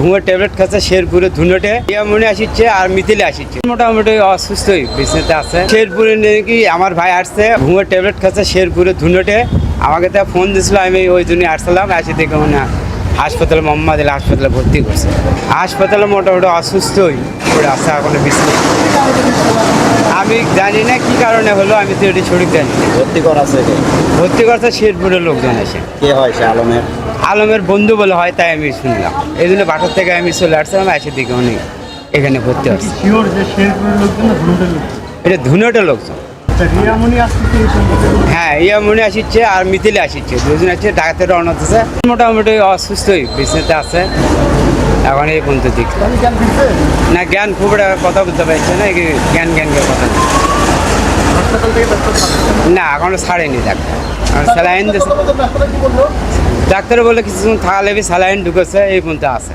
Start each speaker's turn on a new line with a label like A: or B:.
A: ঘুমের ট্যাবলেট খাচ্ছে, শেরপুরে ধুনটে ইয়ামনে আসিচ্ছে আর মিথিলে আসিচ্ছে। মোটামুটি অসুস্থই বিছনাতে আছে। শেরপুরে নাকি আমার ভাই আসছে, ঘুমের ট্যাবলেট খাচ্ছে, শেরপুরে ধুনটে। আমাকে তো ফোন দিছিল আমি ওই জন্যই আসছিলাম আসি দেখে মনে হাসপাতালে, মোহাম্মদ এলে হাসপাতালে ভর্তি করছে। হাসপাতালে মোটামুটি অসুস্থই, পড়ে আছে, এখন বিছনা আমি জানি না কি কারণে হলো আমি তো এটি সঠিক জানি না।
B: ভর্তি করা আছে?
A: ভর্তি করতে শেরপুরের লোকজন এসে।
B: কে হয় সে আলমের?
A: আলমের বন্ধু বলে হয় তাই আমি শুনলাম। এই জন্য বাটার থেকে আমি চলে আসছিলাম এসে দিকে উনি এখানে ভর্তি হচ্ছে। এটা ধুনোটা লোকজন। হ্যাঁ ইয়া মনে আসিচ্ছে আর মিথিলে আসিচ্ছে দুজন আছে ডাক্তার রওনা দিচ্ছে মোটামুটি অসুস্থই বিছনাতে আছে। এখন এই পর্যন্ত দিক না জ্ঞান খুব একটা কথা বলতে পারছে না এই জ্ঞান জ্ঞান কথা।
C: হাসপাতাল থেকে
A: না এখনও ছাড়েনি ডাক্তার। স্যালাইন ডাক্তার বলে কিছুক্ষণ থাকা লেগে স্যালাইন ঢুকেছে এই পর্যন্ত আছে।